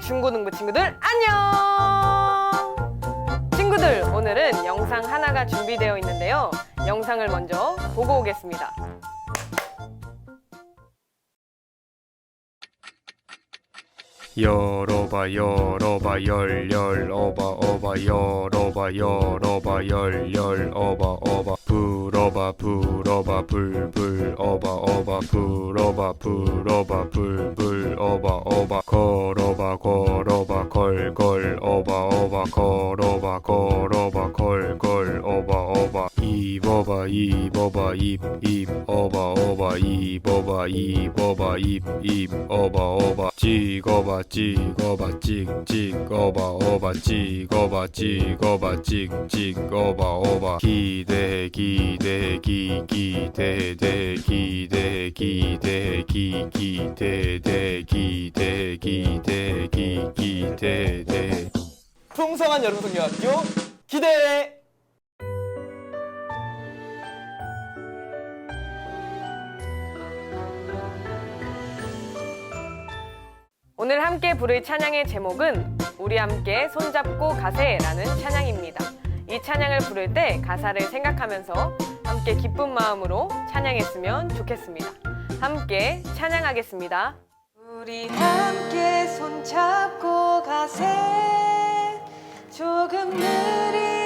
중고등부 친구들 안녕! 친구들 오늘은 영상 하나가 준비되어 있는데요. 영상을 먼저 보고 오겠습니다. 열어봐 열어봐 열열 어봐 어봐 열어봐 열어봐 열열 어봐 어봐. 불어봐 불어봐 불불 어봐 어봐. 불어봐 불어봐 불불 어봐 어봐. 걸어봐 걸어봐 걸걸 어봐 어봐. 걸어봐 걸어봐 걸걸 어봐 어봐. 입어봐 입어봐 입입 어봐 어봐. 입어봐 입어봐 입입 어봐 어봐. 찍어봐 찍어봐 찍 찍 어봐 어봐 찍어봐 찍어봐 찍 찍 어봐 어봐 기대 기대 기 기대 대 기대 기대 기 기대 대 기대 기대 기 기대 대. 풍성한 여름성경학교 기대! 오늘 함께 부를 찬양의 제목은 우리 함께 손잡고 가세라는 찬양입니다. 이 찬양을 부를 때 가사를 생각하면서 함께 기쁜 마음으로 찬양했으면 좋겠습니다. 함께 찬양하겠습니다. 우리 함께 손잡고 가세 조금 느리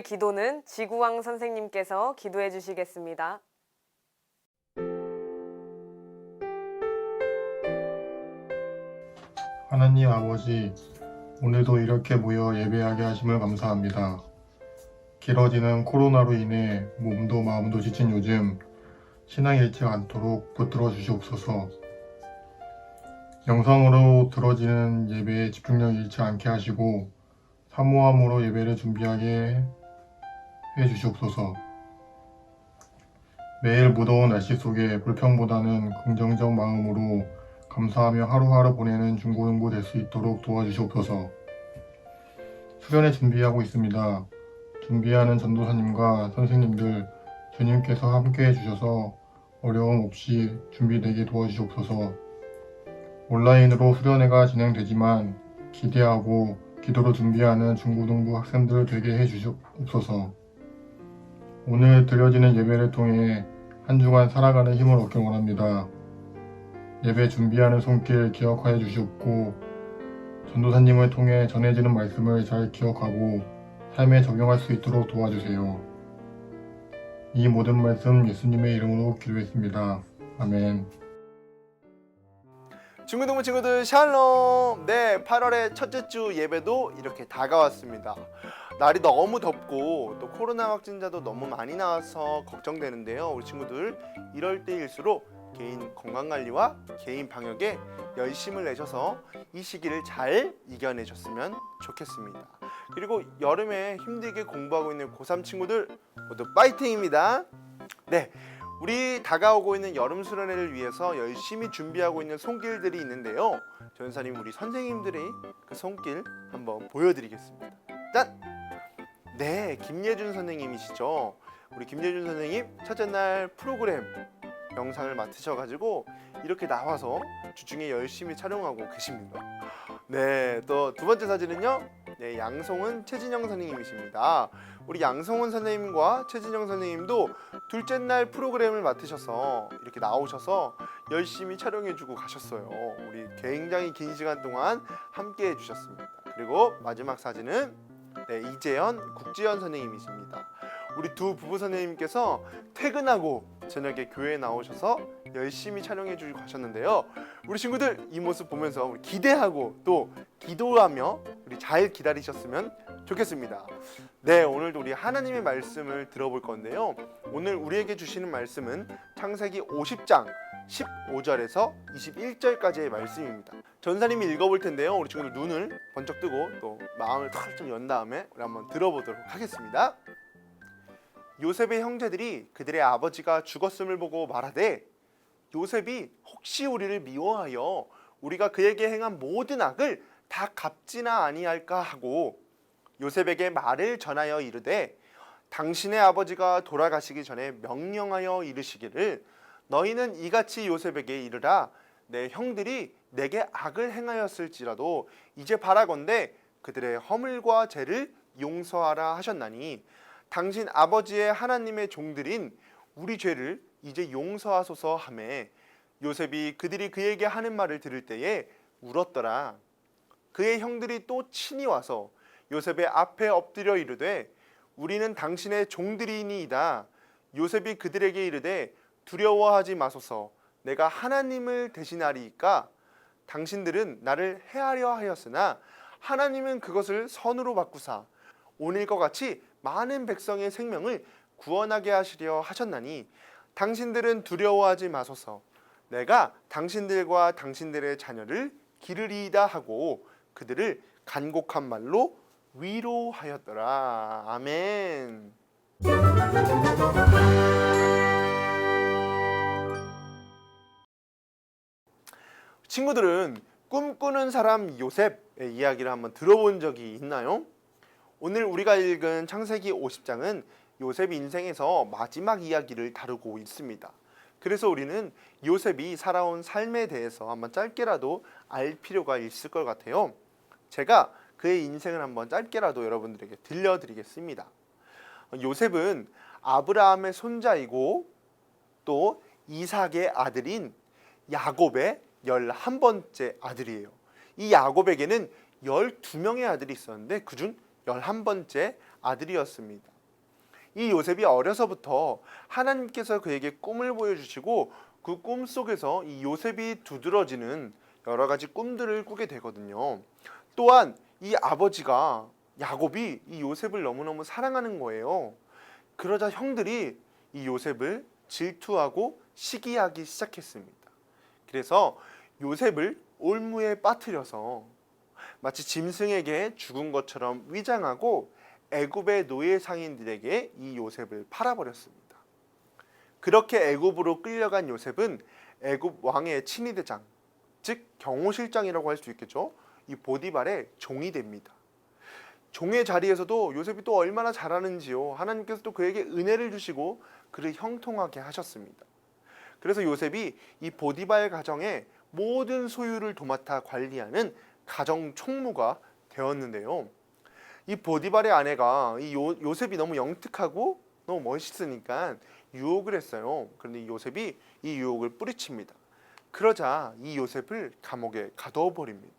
오늘 기도는 지구왕 선생님께서 기도해 주시겠습니다. 하나님 아버지, 오늘도 이렇게 모여 예배하게 하심을 감사합니다. 길어지는 코로나로 인해 몸도 마음도 지친 요즘 신앙 잃지 않도록 붙들어 주시옵소서. 영상으로 들어지는 예배에 집중력 잃지 않게 하시고 사모함으로 예배를 준비하게 해 주시옵소서. 매일 무더운 날씨 속에 불평보다는 긍정적 마음으로 감사하며 하루하루 보내는 중고등부 될 수 있도록 도와주시옵소서. 수련회 준비하고 있습니다. 준비하는 전도사님과 선생님들 주님께서 함께 해주셔서 어려움 없이 준비되게 도와주시옵소서. 온라인으로 수련회가 진행되지만 기대하고 기도로 준비하는 중고등부 학생들 되게 해주시옵소서. 오늘 드려지는 예배를 통해 한 주간 살아가는 힘을 얻길 원합니다. 예배 준비하는 손길 기억하여 주시옵고 전도사님을 통해 전해지는 말씀을 잘 기억하고 삶에 적용할 수 있도록 도와주세요. 이 모든 말씀 예수님의 이름으로 기도했습니다. 아멘. 중고등부 친구들 샬롬! 네, 8월의 첫째 주 예배도 이렇게 다가왔습니다. 날이 너무 덥고 또 코로나 확진자도 너무 많이 나와서 걱정되는데요. 우리 친구들 이럴 때일수록 개인 건강 관리와 개인 방역에 열심을 내셔서 이 시기를 잘 이겨내셨으면 좋겠습니다. 그리고 여름에 힘들게 공부하고 있는 고3 친구들 모두 파이팅입니다. 네. 우리 다가오고 있는 여름 수련회를 위해서 열심히 준비하고 있는 손길들이 있는데요. 전사님 우리 선생님들의 그 손길 한번 보여드리겠습니다. 짠! 네, 김예준 선생님이시죠. 우리 김예준 선생님 첫째 날 프로그램 영상을 맡으셔가지고 이렇게 나와서 주중에 열심히 촬영하고 계십니다. 네, 또 두 번째 사진은요. 네, 양송은 최진영 선생님이십니다. 우리 양송은 선생님과 최진영 선생님도 둘째 날 프로그램을 맡으셔서 이렇게 나오셔서 열심히 촬영해주고 가셨어요. 우리 굉장히 긴 시간 동안 함께 해주셨습니다. 그리고 마지막 사진은 네, 이재현, 국지현 선생님이십니다. 우리 두 부부 선생님께서 퇴근하고 저녁에 교회에 나오셔서 열심히 촬영해 주고 가셨는데요. 우리 친구들 이 모습 보면서 우리 기대하고 또 기도하며 우리 잘 기다리셨으면 좋겠습니다. 네, 오늘도 우리 하나님의 말씀을 들어볼 건데요. 오늘 우리에게 주시는 말씀은 창세기 50장 15절에서 21절까지의 말씀입니다. 전사님이 읽어볼 텐데요. 우리 친구들 눈을 번쩍 뜨고 또 마음을 털쩍 연 다음에 우리 한번 들어보도록 하겠습니다. 요셉의 형제들이 그들의 아버지가 죽었음을 보고 말하되 요셉이 혹시 우리를 미워하여 우리가 그에게 행한 모든 악을 다 갚지나 아니할까 하고 요셉에게 말을 전하여 이르되 당신의 아버지가 돌아가시기 전에 명령하여 이르시기를 너희는 이같이 요셉에게 이르라. 내 형들이 내게 악을 행하였을지라도 이제 바라건대 그들의 허물과 죄를 용서하라 하셨나니 당신 아버지의 하나님의 종들인 우리 죄를 이제 용서하소서 하매 요셉이 그들이 그에게 하는 말을 들을 때에 울었더라. 그의 형들이 또 친히 와서 요셉의 앞에 엎드려 이르되 우리는 당신의 종들이니이다. 요셉이 그들에게 이르되 두려워하지 마소서. 내가 하나님을 대신하리이까? 당신들은 나를 해하려 하였으나 하나님은 그것을 선으로 바꾸사 오늘과 같이 많은 백성의 생명을 구원하게 하시려 하셨나니 당신들은 두려워하지 마소서. 내가 당신들과 당신들의 자녀를 기르리이다 하고 그들을 간곡한 말로 위로하였더라. 아멘 친구들은 꿈꾸는 사람 요셉의 이야기를 한번 들어본 적이 있나요? 오늘 우리가 읽은 창세기 50장은 요셉 인생에서 마지막 이야기를 다루고 있습니다. 그래서 우리는 요셉이 살아온 삶에 대해서 한번 짧게라도 알 필요가 있을 것 같아요. 제가 그의 인생을 한번 짧게라도 여러분들에게 들려드리겠습니다. 요셉은 아브라함의 손자이고 또 이삭의 아들인 야곱의 11번째 아들이에요. 이 야곱에게는 12명의 아들이 있었는데 그중 11번째 아들이었습니다. 이 요셉이 어려서부터 하나님께서 그에게 꿈을 보여주시고 그 꿈 속에서 이 요셉이 두드러지는 여러 가지 꿈들을 꾸게 되거든요. 또한 이 아버지가 야곱이 이 요셉을 너무너무 사랑하는 거예요. 그러자 형들이 이 요셉을 질투하고 시기하기 시작했습니다. 그래서 요셉을 올무에 빠뜨려서 마치 짐승에게 죽은 것처럼 위장하고 애굽의 노예 상인들에게 이 요셉을 팔아버렸습니다. 그렇게 애굽으로 끌려간 요셉은 애굽 왕의 친위대장, 즉 경호실장이라고 할 수 있겠죠. 이 보디발의 종이 됩니다. 종의 자리에서도 요셉이 또 얼마나 잘하는지요. 하나님께서 또 그에게 은혜를 주시고 그를 형통하게 하셨습니다. 그래서 요셉이 이 보디발 가정의 모든 소유를 도맡아 관리하는 가정 총무가 되었는데요. 이 보디발의 아내가 이 요, 요셉이 너무 영특하고 너무 멋있으니까 유혹을 했어요. 그런데 이 요셉이 이 유혹을 뿌리칩니다. 그러자 이 요셉을 감옥에 가둬 버립니다.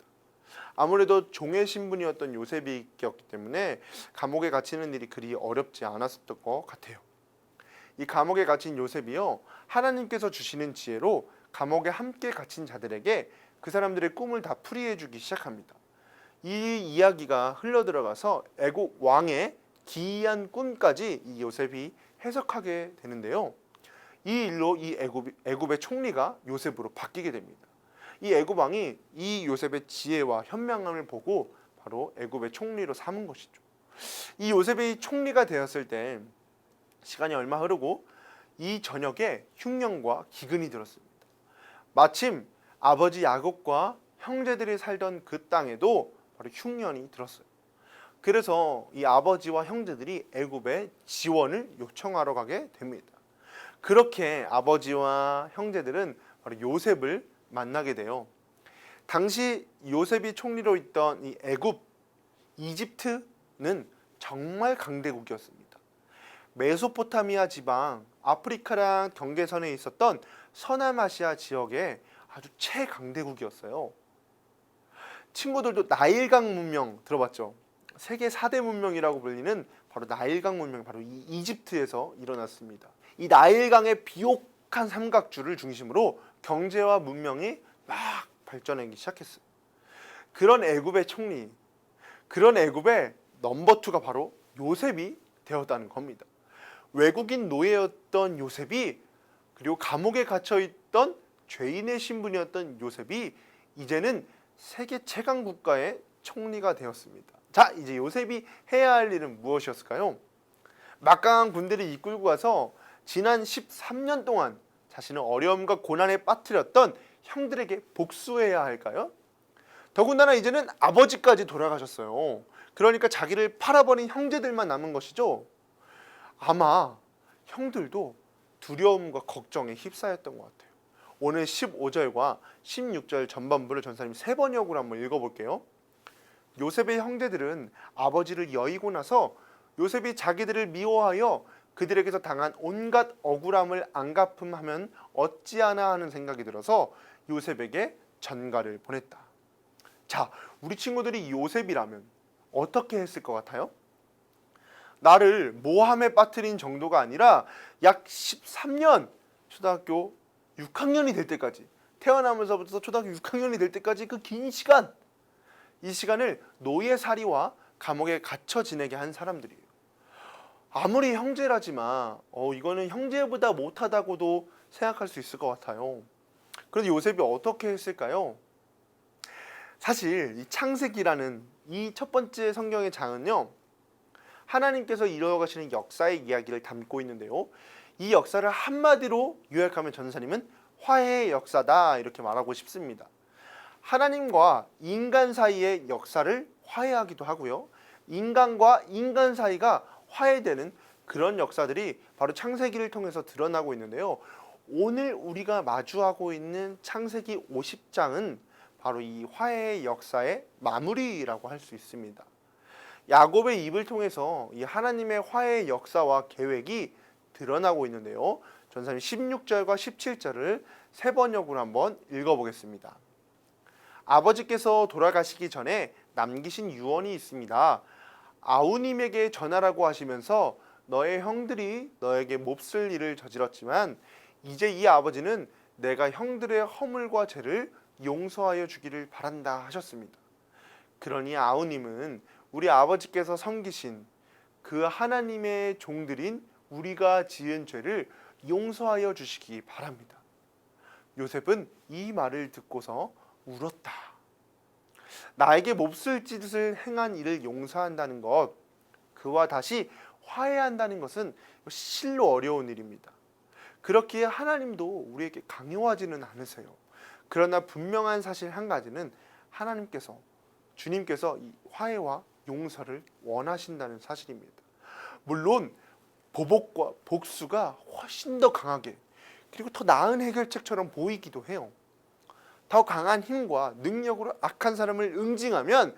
아무래도 종의 신분이었던 요셉이었기 때문에 감옥에 갇히는 일이 그리 어렵지 않았을 것 같아요. 이 감옥에 갇힌 요셉이요 하나님께서 주시는 지혜로 감옥에 함께 갇힌 자들에게 그 사람들의 꿈을 다 풀이해 주기 시작합니다. 이 이야기가 흘러 들어가서 애국 왕의 기이한 꿈까지 이 요셉이 해석하게 되는데요. 이 일로 이 애굽 애굽의 총리가 요셉으로 바뀌게 됩니다. 이 애굽 왕이 이 요셉의 지혜와 현명함을 보고 바로 애굽의 총리로 삼은 것이죠. 이 요셉이 총리가 되었을 때 시간이 얼마 흐르고 이 저녁에 흉년과 기근이 들었습니다. 마침 아버지 야곱과 형제들이 살던 그 땅에도 바로 흉년이 들었어요. 그래서 이 아버지와 형제들이 애굽에 지원을 요청하러 가게 됩니다. 그렇게 아버지와 형제들은 바로 요셉을 만나게 돼요. 당시 요셉이 총리로 있던 이 애굽, 이집트는 정말 강대국이었습니다. 메소포타미아 지방, 아프리카랑 경계선에 있었던 서남아시아 지역의 아주 최강대국이었어요. 친구들도 나일강 문명 들어봤죠? 세계 4대 문명이라고 불리는 바로 나일강 문명, 바로 이 이집트에서 일어났습니다. 이 나일강의 비옥한 삼각주를 중심으로 경제와 문명이 막 발전하기 시작했어요. 그런 애굽의 총리, 그런 애굽의 넘버 투가 바로 요셉이 되었다는 겁니다. 외국인 노예였던 요셉이 그리고 감옥에 갇혀 있던 죄인의 신분이었던 요셉이 이제는 세계 최강 국가의 총리가 되었습니다. 자, 이제 요셉이 해야 할 일은 무엇이었을까요? 막강한 군대를 이끌고 가서 지난 13년 동안 자신을 어려움과 고난에 빠뜨렸던 형들에게 복수해야 할까요? 더군다나 이제는 아버지까지 돌아가셨어요. 그러니까 자기를 팔아버린 형제들만 남은 것이죠. 아마 형들도 두려움과 걱정에 휩싸였던 것 같아요. 오늘 15절과 16절 전반부를 전사님 세 번역으로 한번 읽어볼게요. 요셉의 형제들은 아버지를 여의고 나서 요셉이 자기들을 미워하여 그들에게서 당한 온갖 억울함을 안 갚음하면 어찌하나 하는 생각이 들어서 요셉에게 전가를 보냈다. 자, 우리 친구들이 요셉이라면 어떻게 했을 것 같아요? 나를 모함에 빠뜨린 정도가 아니라 약 13년 초등학교 6학년이 될 때까지 태어나면서부터 초등학교 6학년이 될 때까지 그 긴 시간 이 시간을 노예살이와 감옥에 갇혀 지내게 한 사람들이에요. 아무리 형제라지만 어 이거는 형제보다 못하다고도 생각할 수 있을 것 같아요. 그런데 요셉이 어떻게 했을까요? 사실 이 창세기라는 이 첫 번째 성경의 장은요. 하나님께서 이루어가시는 역사의 이야기를 담고 있는데요. 이 역사를 한마디로 요약하면 전사님은 화해의 역사다 이렇게 말하고 싶습니다. 하나님과 인간 사이의 역사를 화해하기도 하고요. 인간과 인간 사이가 화해되는 그런 역사들이 바로 창세기를 통해서 드러나고 있는데요. 오늘 우리가 마주하고 있는 창세기 50장은 바로 이 화해의 역사의 마무리라고 할 수 있습니다. 야곱의 입을 통해서 이 하나님의 화해의 역사와 계획이 드러나고 있는데요. 전사님 16절과 17절을 세 번역으로 한번 읽어보겠습니다. 아버지께서 돌아가시기 전에 남기신 유언이 있습니다. 아우님에게 전하라고 하시면서 너의 형들이 너에게 몹쓸 일을 저질렀지만 이제 이 아버지는 내가 형들의 허물과 죄를 용서하여 주기를 바란다 하셨습니다. 그러니 아우님은 우리 아버지께서 섬기신 그 하나님의 종들인 우리가 지은 죄를 용서하여 주시기 바랍니다. 요셉은 이 말을 듣고서 울었다. 나에게 몹쓸 짓을 행한 이를 용서한다는 것, 그와 다시 화해한다는 것은 실로 어려운 일입니다. 그렇기에 하나님도 우리에게 강요하지는 않으세요. 그러나 분명한 사실 한 가지는 하나님께서 주님께서 이 화해와 용서를 원하신다는 사실입니다. 물론 보복과 복수가 훨씬 더 강하게 그리고 더 나은 해결책처럼 보이기도 해요. 더 강한 힘과 능력으로 악한 사람을 응징하면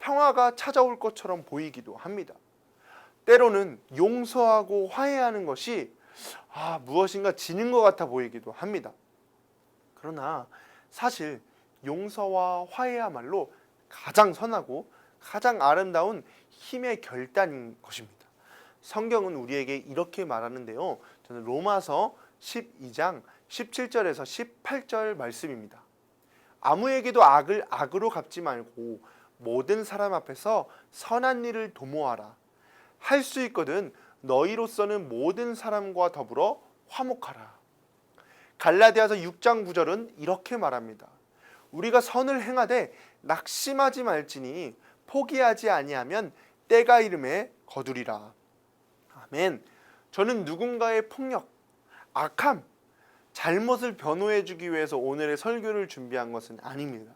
평화가 찾아올 것처럼 보이기도 합니다. 때로는 용서하고 화해하는 것이 아, 무엇인가 지는 것 같아 보이기도 합니다. 그러나 사실 용서와 화해야말로 가장 선하고 가장 아름다운 힘의 결단인 것입니다. 성경은 우리에게 이렇게 말하는데요. 저는 로마서 12장 17절에서 18절 말씀입니다. 아무에게도 악을 악으로 갚지 말고 모든 사람 앞에서 선한 일을 도모하라. 할 수 있거든 너희로서는 모든 사람과 더불어 화목하라. 갈라디아서 6장 9절은 이렇게 말합니다. 우리가 선을 행하되 낙심하지 말지니 포기하지 아니하면 때가 이름에 거두리라. 아멘. 저는 누군가의 폭력, 악함, 잘못을 변호해 주기 위해서 오늘의 설교를 준비한 것은 아닙니다.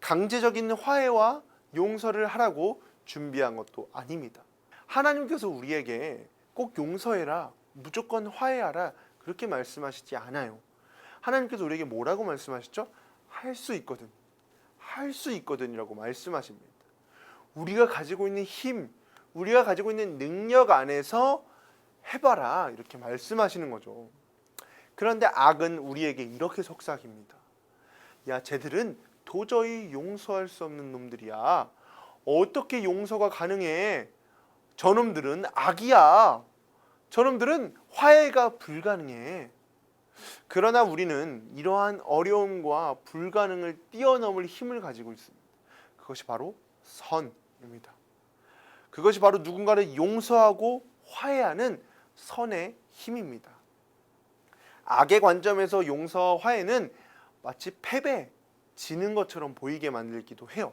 강제적인 화해와 용서를 하라고 준비한 것도 아닙니다. 하나님께서 우리에게 꼭 용서해라, 무조건 화해하라 그렇게 말씀하시지 않아요. 하나님께서 우리에게 뭐라고 말씀하셨죠? 할 수 있거든. 할 수 있거든이라고 말씀하십니다. 우리가 가지고 있는 힘, 우리가 가지고 있는 능력 안에서 해봐라 이렇게 말씀하시는 거죠. 그런데 악은 우리에게 이렇게 속삭입니다. 야, 쟤들은 도저히 용서할 수 없는 놈들이야. 어떻게 용서가 가능해? 저놈들은 악이야. 저놈들은 화해가 불가능해. 그러나 우리는 이러한 어려움과 불가능을 뛰어넘을 힘을 가지고 있습니다. 그것이 바로 선 입니다. 그것이 바로 누군가를 용서하고 화해하는 선의 힘입니다. 악의 관점에서 용서 화해는 마치 패배, 지는 것처럼 보이게 만들기도 해요.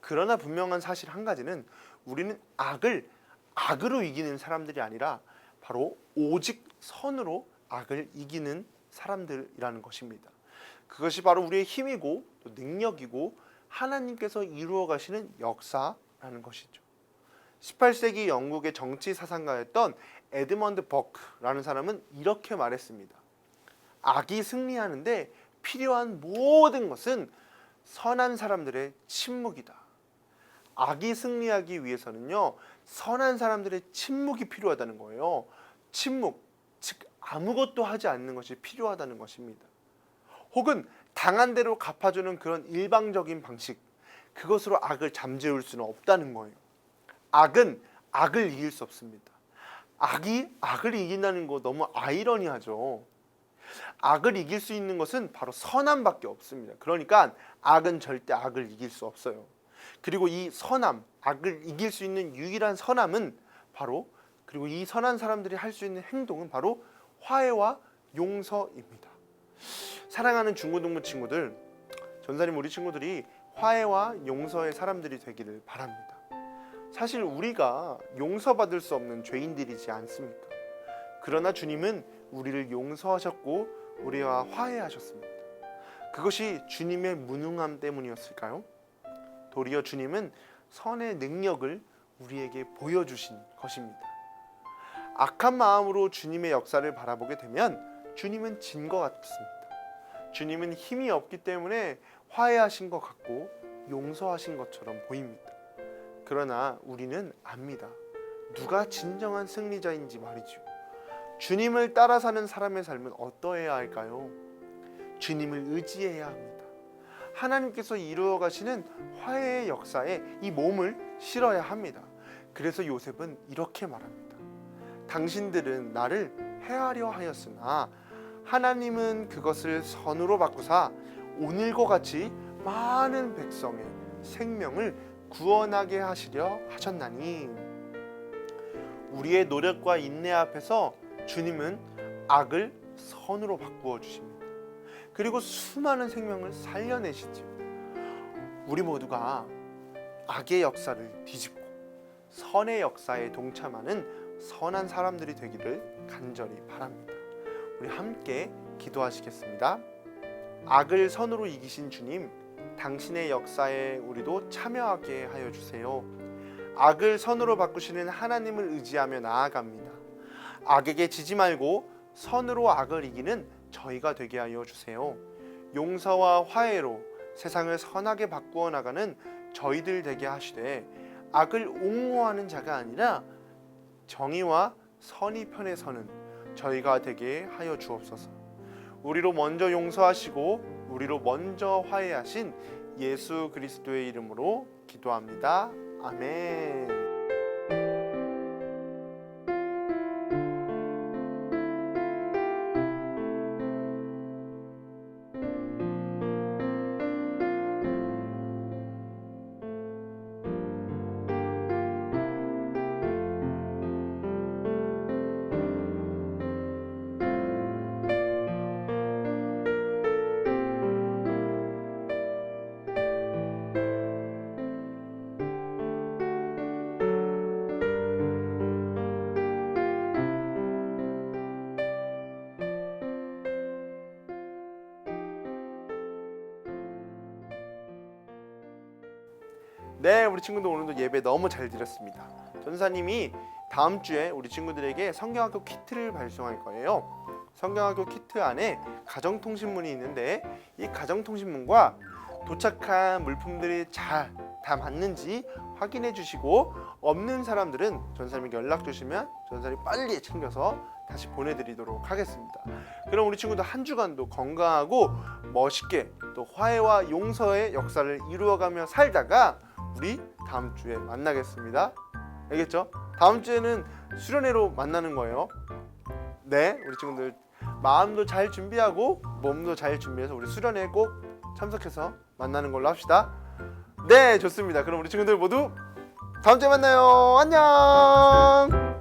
그러나 분명한 사실 한 가지는 우리는 악을 악으로 이기는 사람들이 아니라 바로 오직 선으로 악을 이기는 사람들이라는 것입니다. 그것이 바로 우리의 힘이고 또 능력이고 하나님께서 이루어 가시는 역사 라는 것이죠. 18세기 영국의 정치 사상가였던 에드먼드 버크라는 사람은 이렇게 말했습니다. 악이 승리하는데 필요한 모든 것은 선한 사람들의 침묵이다. 악이 승리하기 위해서는요, 선한 사람들의 침묵이 필요하다는 거예요. 침묵, 즉 아무것도 하지 않는 것이 필요하다는 것입니다. 혹은 당한 대로 갚아주는 그런 일방적인 방식, 그것으로 악을 잠재울 수는 없다는 거예요. 악은 악을 이길 수 없습니다. 악이 악을 이긴다는 거 너무 아이러니하죠. 악을 이길 수 있는 것은 바로 선함밖에 없습니다. 그러니까 악은 절대 악을 이길 수 없어요. 그리고 이 선함, 악을 이길 수 있는 유일한 선함은 바로 그리고 이 선한 사람들이 할 수 있는 행동은 바로 화해와 용서입니다. 사랑하는 중고등부 친구들, 전사님 우리 친구들이 화해와 용서의 사람들이 되기를 바랍니다. 사실 우리가 용서받을 수 없는 죄인들이지 않습니까? 그러나 주님은 우리를 용서하셨고 우리와 화해하셨습니다. 그것이 주님의 무능함 때문이었을까요? 도리어 주님은 선의 능력을 우리에게 보여주신 것입니다. 악한 마음으로 주님의 역사를 바라보게 되면 주님은 진 것 같습니다. 주님은 힘이 없기 때문에 화해하신 것 같고 용서하신 것처럼 보입니다. 그러나 우리는 압니다. 누가 진정한 승리자인지 말이죠. 주님을 따라 사는 사람의 삶은 어떠해야 할까요? 주님을 의지해야 합니다. 하나님께서 이루어 가시는 화해의 역사에 이 몸을 실어야 합니다. 그래서 요셉은 이렇게 말합니다. 당신들은 나를 해하려 하였으나 하나님은 그것을 선으로 바꾸사 오늘과 같이 많은 백성의 생명을 구원하게 하시려 하셨나니 우리의 노력과 인내 앞에서 주님은 악을 선으로 바꾸어 주십니다. 그리고 수많은 생명을 살려내시죠. 우리 모두가 악의 역사를 뒤집고 선의 역사에 동참하는 선한 사람들이 되기를 간절히 바랍니다. 우리 함께 기도하시겠습니다. 악을 선으로 이기신 주님, 당신의 역사에 우리도 참여하게 하여 주세요. 악을 선으로 바꾸시는 하나님을 의지하며 나아갑니다. 악에게 지지 말고 선으로 악을 이기는 저희가 되게 하여 주세요. 용서와 화해로 세상을 선하게 바꾸어 나가는 저희들 되게 하시되 악을 옹호하는 자가 아니라 정의와 선의 편에 서는 저희가 되게 하여 주옵소서. 우리로 먼저 용서하시고 우리로 먼저 화해하신 예수 그리스도의 이름으로 기도합니다. 아멘. 네, 우리 친구들 오늘도 예배 너무 잘 드렸습니다. 전사님이 다음 주에 우리 친구들에게 성경학교 키트를 발송할 거예요. 성경학교 키트 안에 가정통신문이 있는데 이 가정통신문과 도착한 물품들이 잘 다 맞는지 확인해 주시고 없는 사람들은 전사님에게 연락 주시면 전사님이 빨리 챙겨서 다시 보내드리도록 하겠습니다. 그럼 우리 친구들 한 주간도 건강하고 멋있게 또 화해와 용서의 역사를 이루어가며 살다가 우리 다음 주에 만나겠습니다. 알겠죠? 다음 주에는 수련회로 만나는 거예요. 네, 우리 친구들 마음도 잘 준비하고 몸도 잘 준비해서 우리 수련회 꼭 참석해서 만나는 걸로 합시다. 네, 좋습니다. 그럼 우리 친구들 모두 다음 주에 만나요. 안녕.